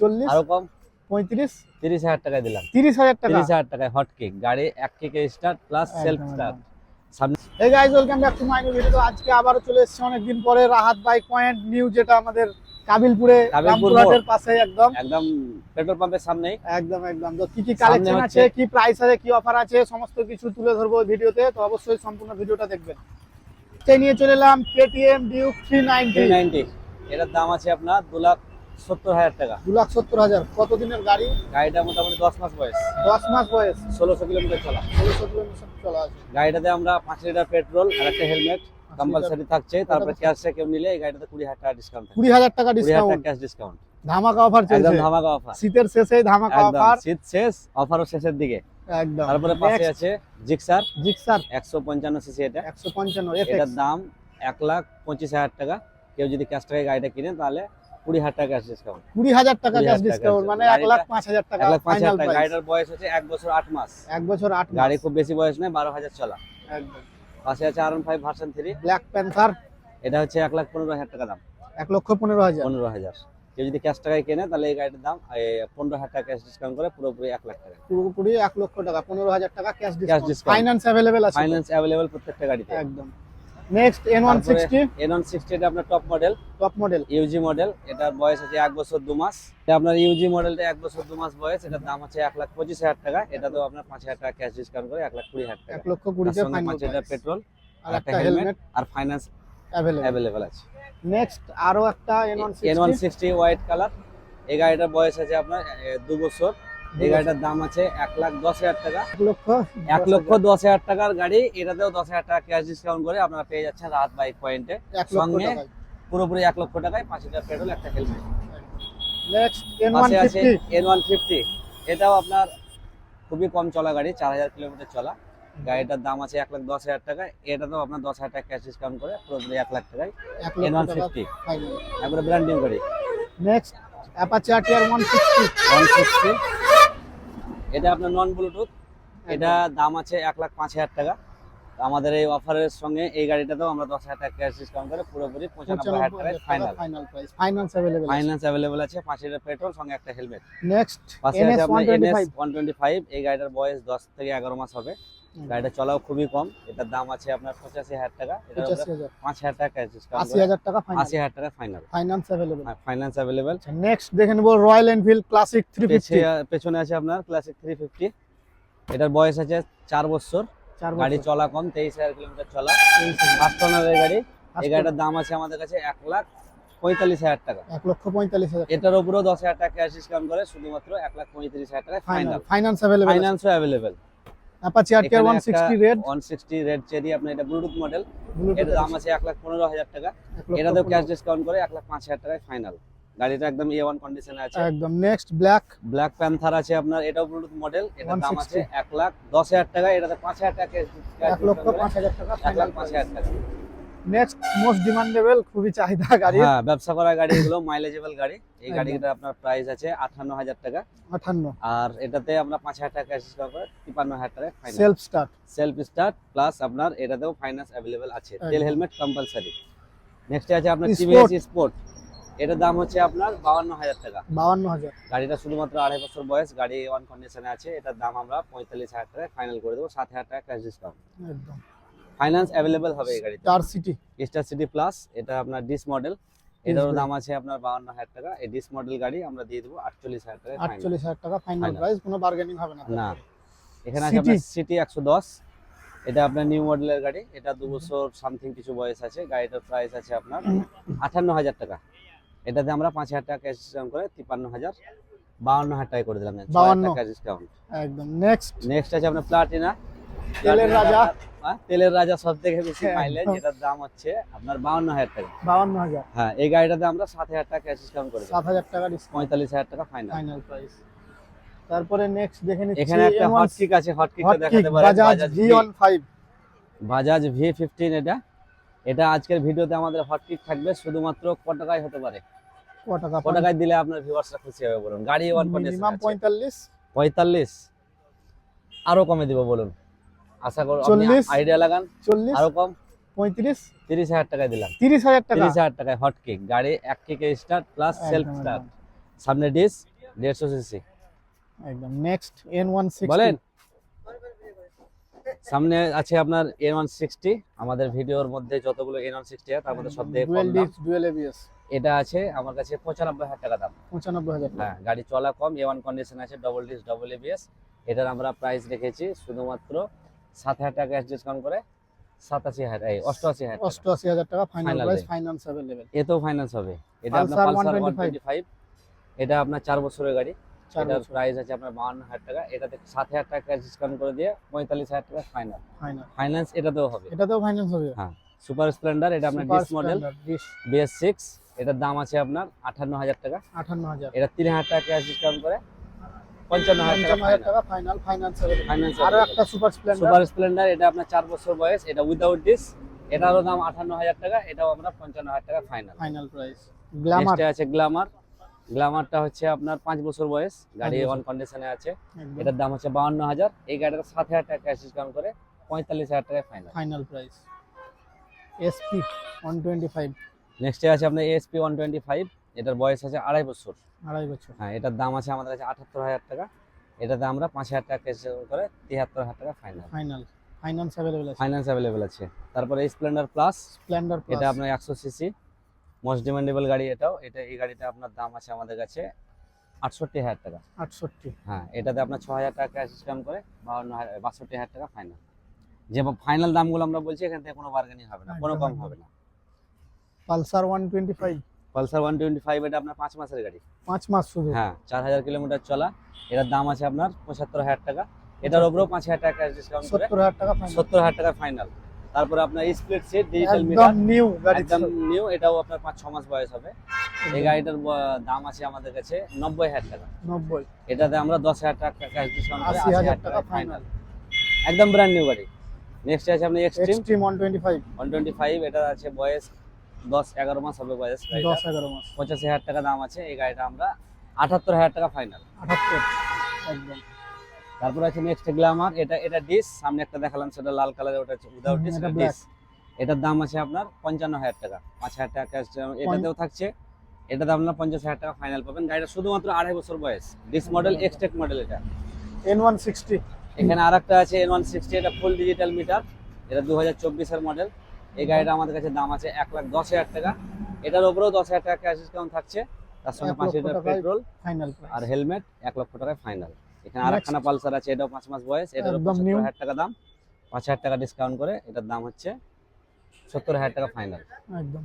চল্লিশ আরও কম? পঁয়ত্রিশ তিরিশ হাজার টাকায় দিলাম। তিরিশ হাজার টাকা। তিরিশ হাজার টাকায় হট কেক গাড়ি এক কেকে স্টার্ট প্লাস সেলফ স্টার্ট এই guys welcome back to my video তো আজকে আবারও চলে এসেছি অনেকদিন পরে রাহাত বাইক পয়েন্ট নিউ যেটা আমাদের কাবিলপুরে রামপুরহাটের পাশে একদম। একদম পেট্রোল পাম্পের সামনেই। একদম একদম। তো কি কি কালেকশন আছে কি প্রাইস আছে কি অফার আছে সমস্ত কিছু তুলে ধরবো ভিডিওতে। তো অবশ্যই সম্পূর্ণ ভিডিওটা দেখবেন। নিয়ে চলে এলাম KTM Duke three ninety ninety এটার দাম আছে আপনার দু লাখ সত্তর হাজার টাকা। দু লাখ সত্তর হাজার। কত দিনের গাড়ি? গাড়িটা মোটামুটি দশ মাস বয়স। দশ মাস বয়স। ষোলোশো কিলোমিটার চলা। ষোলোশো কিলোমিটার চলা আছে। গাড়িটাতে আমরা পাঁচ লিটার পেট্রোল আর একটা হেলমেট কম্পালসারি থাকছে। তারপরে ক্যাশে কেউ নিলে এই গাড়িটাতে কুড়ি হাজার টাকা ডিসকাউন্ট কুড়ি হাজার টাকা ডিসকাউন্ট ক্যাশ ডিসকাউন্ট ধামাকা অফার একদম ধামাকা অফার শীতের শেষে ধামাকা অফার শীত শেষ অফারও শেষের দিকে। একদম। তারপরে পাশে আছে জিক্সার জিক্সার একশো পঞ্চান্ন সিসি এটা। একশো পঞ্চান্ন এটার দাম এক লাখ পঁচিশ হাজার টাকা। কেউ যদি ক্যাশ টাকায় গাড়িটা কিনে তাহলে কুড়ি হাজার টাকা ক্যাশ ডিসকাউন্ট কুড়ি হাজার টাকা ক্যাশ ডিসকাউন্ট মানে এক লাখ পাঁচ হাজার টাকা এক লাখ পাঁচ হাজার টাকা। গাড়িটার বয়স হচ্ছে এক বছর আট মাস। এক বছর আট গাড়ি খুব বেশি বয়স নয় বারো হাজার চলা। একদম। পাশে আছে R five version three black panther এটা হচ্ছে এক লাখ পনেরো হাজার টাকা দাম। এক লক্ষ পনেরো হাজার। পনেরো হাজার। কেউ যদি ক্যাশ টাকায় কেনে তাহলে এই গাড়িটার দাম পনেরো হাজার টাকা ক্যাশ ডিসকাউন্ট করে পুরোপুরি এক লাখ টাকা। পুরোপুরি এক লক্ষ টাকা পনেরো হাজার টাকা ক্যাশ ডিসকাউন্ট ফাইন্যান্স অ্যাভেলেবেল আছে। ফাইন্যান্স অ্যাভেলেবেল প্রত্যেকটা গাড়িতে। একদম। Next N one sixty N one sixty এটা আপনার top model top model UG model এটার বয়স আছে এক বছর দু মাস। এটা আপনার ইউজি মডেলটা এক বছর দু মাস বয়স এটার দাম হচ্ছে এক লাখ পঁচিশ হাজার টাকা। এটা তো আপনার পাঁচ হাজার টাকা ক্যাশ ডিসকাউন্ট করে এক লাখ কুড়ি হাজার টাকা। এক লক্ষ তার কুড়িতে ফাইনাল লিটার পেট্রোল আর একটা হেলমেট আর অ্যাভেলেবেল অ্যাভেলেবেল আছে। নেক্সট আরও একটা N one N one sixty sixty white colour এই গাড়িটার বয়স আছে আপনার এ, দু বছর। এই গাড়িটার দাম আছে এক লাখ দশ হাজার টাকা। এক লক্ষ এক লক্ষ দশ হাজার টাকার গাড়ি এটাতেও দশ হাজার টাকা ক্যাশ ডিসকাউন্ট করে আপনারা পেয়ে যাচ্ছেন রাত বাইক পয়েন্টে সঙ্গে পুরোপুরি এক লক্ষ টাকায় পাঁচ লিটার পেট্রোল একটা হেলমেট এন ওয়ান পাশে আছে ফিফটি এন ওয়ান ফিফটি এটাও আপনার খুবই কম চলা গাড়ি চার হাজার কিলোমিটার চলা। গাড়িটার দাম আছে এক লাখ দশ হাজার টাকা। এটাতেও আপনার দশ হাজার টাকা ক্যাশ ডিসকাউন্ট করে পুরোপুরি এক লাখ টাকায় এন ওয়ান ফিফটি একবারে ব্র্যান্ডিং গাড়ি। Next Apache RTR one sixty one sixty এটা আপনার নন ব্লুটুথ এটা দাম আছে এক লাখ পাঁচ হাজার টাকা। আমাদের এই অফারের সঙ্গে এই গাড়িটাতেও আমরা দশ হাজার টাকা ক্যাশ ডিসকাউন্ট করে পুরোপুরি পঁচানব্বই হাজার টাকায় final final price finance available finance available আছে। পাঁচ লিটার পেট্রোল সঙ্গে একটা হেলমেট নেক্সট পাশে এনএস আছে আপনার এনএস ওয়ান টোয়েন্টি ফাইভ এই গাড়িটার বয়স দশ থেকে এগারো মাস হবে। গাড়িটা চলাও খুবই কম এটার দাম আছে আপনার পঁচাশি হাজার টাকা হাজার। পাঁচ হাজার টাকা আশি হাজার টাকা আশি হাজার টাকা final finance available finance available next দেখে নেব Royal Enfield Classic three fifty পেছনে আছে আপনার ক্লাসিক থ্রি ফিফটি এটার বয়স আছে চার বছর। গাড়ি চলা কম তেইশ হাজার কিলোমিটার চলা। ফার্স্ট ওনারের গাড়ি। এই গাড়িটার দাম আছে আমাদের কাছে এক লাখ পঁয়তাল্লিশ হাজার টাকা। এক লক্ষ পঁয়তাল্লিশ হাজার এটার উপরেও দশ হাজার টাকা ক্যাশ ডিসকাউন্ট করে শুধুমাত্র এক লাখ পঁয়ত্রিশ হাজার টাকা final finance available ফাইন্যান্সও available Apache RTR one sixty red one sixty red cherry আপনার এটা ব্লুটুথ মডেল এটার দাম আছে এক লাখ পনেরো হাজার টাকা। এটাতেও এটাতেও ক্যাশ ডিসকাউন্ট করে এক লাখ পাঁচ হাজার টাকায় ফাইনাল গাড়িটা একদম এ ওয়ান কন্ডিশনে আছে। একদম। নেক্সট ব্ল্যাক ব্ল্যাক প্যান্থার আছে আপনার এটাও ব্লুটুথ মডেল এটার দাম আছে এক লাখ দশ হাজার টাকা এটাতে পাঁচ হাজার টাকা এক লক্ষ পাঁচ হাজার টাকা এক লাখ পাঁচ হাজার টাকা। নেক্সট মোস্ট ডিমান্ডেবল খুবই চাহিদা গাড়ি। হ্যাঁ ব্যবসা করা গাড়ি এগুলো মাইলেজেবল গাড়ি। এই গাড়িটা আপনার প্রাইস আছে আটান্ন হাজার টাকা। আঠান্ন। আর এটাতে আমরা পাঁচ হাজার টাকা ক্যাশ করে তিপ্পান্ন হাজার টাকা self start self start plus আপনার এটাতেও ফাইন্যান্স অ্যাভেলেবেল আছে। তেল হেলমেট কম্পালসারি নেক্সট আছে আপনার টিভিএস স্পোর্ট এটার দাম হচ্ছে আপনার বাউান্ন হাজার টাকা। বাউান্ন হাজার। গাড়িটা শুধুমাত্র আড়াই বছর বয়স গাড়ি ওয়ান কন্ডিশনে আছে এটার দাম আমরা পঁয়তাল্লিশ হাজার টাকা ফাইনাল করে দেবো সাত হাজার টাকা ক্যাশ ডিসকাউন্ট একদম। ফাইন্যান্স অ্যাভেলেবেল হবে এই গাড়িতে। চার সিটি স্টার সিটি প্লাস এটা আপনার ডিস মডেল এটারও দাম আছে আপনার বাউান্ন হাজার টাকা। এই ডিস মডেল গাড়ি আমরা দিয়ে দেবো আটচল্লিশ হাজার টাকা আটচল্লিশ হাজার টাকা ফাইনাল প্রাইস কোনো বার্গেনিং হবে না। না। এখানে আছে আপনার সিটি একশো দশ। এটা আপনার নিউ মডেলের গাড়ি। এটা দু বছর সামথিং কিছু বয়স আছে। গাড়িটার প্রাইস আছে আপনার আটান্ন হাজার টাকা। এটাতে আমরা পাঁচ হাজার টাকা ক্যাশ ডিসকাউন্ট করে তিপ্পান্ন হাজার বাউন্ন হাজার টাকা করে দিলাম বাউন্ন। টাকা ডিসকাউন্ট একদম। নেক্সট নেক্সট আছে আপনার প্লাটিনা তেলের রাজা। তেলের রাজা সব থেকে বেশি হ্যাঁ, মাইলেজ একদম। এটার দাম হচ্ছে আপনার বাউন্ন হাজার টাকা। বাউান্ন হাজার। হ্যাঁ এই গাড়িটাতে আমরা সাত হাজার টাকা ক্যাশ ডিসকাউন্ট করে সাত হাজার টাকা পঁয়তাল্লিশ হাজার টাকা ফাইনাল ফাইনাল প্রাইস তারপরে নেক্সট দেখে নিচ্ছি এখানে একটা M1 হট কিক আছে হট কিকটা দেখাতে পারেন Bajaj Bajaj V V। One five Bajaj V fifteen এটা। এটা আজকের ভিডিওতে আমাদের হট কিক থাকবে শুধুমাত্র ক টাকায় হতে পারে। ক টাকা ক টাকায় দিলে আপনার ভিউয়ার্সরা খুশি হবে বলুন। গাড়ি ওয়ান মিনিমাম পঁয়তাল্লিশ। পঁয়তাল্লিশ। আরও কমে দিব বলুন। আশা করো আপনি 40 আইডিয়া লাগান। চল্লিশ। আরও কম। পঁয়ত্রিশ। তিরিশ হাজার টাকায় দিলাম। তিরিশ হাজার টাকা। তিরিশ হাজার টাকায় হট কিক গাড়ি এক কিকে স্টার্ট প্লাস সেলফ স্টার্ট সামনে ডিস দেড়শো সিসি একদম। নেক্সট এন ওয়ান সিক্স বলেন সামনে আছে আপনার এন ওয়ান সিক্সটি আমাদের ভিডিওর মধ্যে যতগুলো এন ওয়ান সিক্সটি তার মধ্যে সব থেকে কম এটা আছে আমার কাছে পঁচানব্বই হাজার টাকা দাম। পঁচানব্বই হাজার টাকা। হ্যাঁ গাড়ি চলা কম এ ওয়ান কন্ডিশন আছে ডবল ডিস ডবল এবিএস এটার আমরা প্রাইস রেখেছি শুধুমাত্র সাত হাজার টাকা ডিসকাউন্ট করে সাতাশি হাজার এই অষ্টআশি হাজার টাকা। অষ্টআশি হাজার টাকা ফাইনাল প্রাইস। ফাইন্যান্স অ্যাভেলেবেল এতেও ফাইন্যান্স হবে। এটা আপনার পালসার ওয়ান 125 টোয়েন্টি ফাইভ এটা আপনার চার বছরের গাড়ি। এটার প্রাইস আছে আপনার বাহান্ন হাজার টাকা। এটাতে সাত হাজার টাকা ডিসকাউন্ট করে দিয়ে পঁয়তাল্লিশ হাজার টাকা ফাইনাল ফাইন্যান্স এটাতেও হবে। এটাতেও ফাইন্যান্স হবে? হ্যাঁ। সুপার স্প্লেন্ডার এটা আপনার ডিস মডেল বিএস সিক্স এটার দাম আছে আপনার আঠান্ন হাজার টাকা। আটান্ন হাজার। এটা তিন হাজার টাকা ডিসকাউন্ট করে পঞ্চান্ন হাজার টাকা টাকা ফাইনাল ফাইন্যান্স ফাইন্যান্স আরও একটা সুপার স্প্লেন্ডার সুপার স্প্লেন্ডার এটা আপনার চার বছর বয়স। এটা উইদাউট ডিস এটারও দাম আঠান্ন হাজার টাকা। এটাও আমরা পঞ্চান্ন হাজার টাকা ফাইনাল ফাইনাল প্রাইস গ্ল্যামার আছে গ্ল্যামার গ্ল্যামারটা হচ্ছে আপনার পাঁচ বছর বয়স গাড়ি। অন কন্ডিশনে আছে। এটার দাম হচ্ছে বাউন্ন হাজার। এই গাড়িটা সাত হাজার টাকা ক্যাশ ডিসকাউন্ট করে পঁয়তাল্লিশ হাজার টাকায় final final price SP one twenty five নেক্সটে আছে আপনার এএসপি ওয়ান টোয়েন্টি ফাইভ এটার বয়স আছে আড়াই বছর। আড়াই বছর। হ্যাঁ এটার দাম আছে আমাদের কাছে আটাত্তর হাজার টাকা। এটাতে আমরা পাঁচ হাজার টাকা ক্যাশ করে তিয়াত্তর হাজার টাকা ফাইনাল ফাইনাল ফাইন্যান্স অ্যাভেলেবল আছে। ফাইন্যান্স অ্যাভেলেবেল আছে। তারপরে স্প্লেন্ডার প্লাস স্প্লেন্ডার এটা আপনার একশো সিসি মোস্ট ডিমান্ডেবল গাড়ি এটাও। এটা এই গাড়িটা আপনার দাম আছে আমাদের কাছে আটষট্টি হাজার টাকা। আটষট্টি। হ্যাঁ এটাতে আপনার ছ হাজার টাকা ক্যাশ ডিসকাউন্ট করে বাউন্ন হাজার বাষট্টি হাজার টাকা ফাইনাল যে ফাইনাল দামগুলো আমরা বলছি এখান থেকে কোনো বার্গেনিং হবে না কোনো কম হবে না। Pulsar one twenty five Pulsar one twenty five এটা আপনার পাঁচ মাসের গাড়ি। পাঁচ মাস শুধু। হ্যাঁ চার হাজার কিলোমিটার চলা। এটার দাম আছে আপনার পঁচাত্তর হাজার টাকা। এটার উপরেও পাঁচ হাজার টাকা ক্যাশ ডিসকাউন্ট করে সত্তর হাজার টাকা সত্তর হাজার টাকা ফাইনাল তারপরে আপনার split seat digital meter new গাড়ি একদম নিউ এটাও আপনার পাঁচ ছ মাস বয়স হবে। এই গাড়িটার দাম আছে আমাদের কাছে নব্বই হাজার টাকা। নব্বই। এটাতে আমরা দশ হাজার টাকা ক্যাশ ডিসকাউন্ট করে আশি আশি হাজার হাজার টাকা টাকা ফাইনাল একদম ব্র্যান্ড নিউ গাড়ি। নেক্সট আছে আপনার Xtreme Xtreme one twenty five one twenty five এটা আছে বয়স দশ এগারো মাস হবে বয়স গাড়িটা। দশ এগারো মাস। পঁচাশি হাজার টাকা দাম আছে এই গাড়িটা আমরা আটাত্তর হাজার টাকা ফাইনাল আটাত্তর। একদম। তারপর আছে নেক্সট গ্ল্যামার এটা এটা ডিস সামনে একটা দেখালাম সেটা লাল কালারের ওটা উইদাউট হুম, ডিস এটা ডিস এটার দাম আছে আপনার পঞ্চান্ন হাজার টাকা। পাঁচ হাজার টাকা down এটাতেও থাকছে। এটাতে আপনার পঞ্চাশ হাজার টাকা ফাইনাল পাবেন। গাড়িটা শুধুমাত্র আড়াই বছর বয়স। ডিস মডেল এক্সটেক মডেল এটা। এন ওয়ান সিক্সটি এখানে আর একটা আছে এন ওয়ান সিক্সটি এটা ফুল ডিজিটাল মিটার এটা দু হাজার চব্বিশের মডেল এই গাড়িটা আমাদের কাছে দাম আছে এক লাখ দশ হাজার টাকা। এটার উপরেও দশ হাজার টাকা ক্যাশ ডিসকাউন্ট থাকছে। তার সঙ্গে পাঁচ লিটার পেট্রোল ফাইনাল আর হেলমেট এক লক্ষ টাকায় ফাইনাল এখানে আরেকখানা পালসার আছে এটাও পাঁচ মাস বয়স এটার একদম পঁচাত্তর. হাজার টাকা দাম। পাঁচ হাজার টাকা ডিসকাউন্ট করে এটার দাম হচ্ছে সত্তর হাজার টাকা ফাইনাল একদম।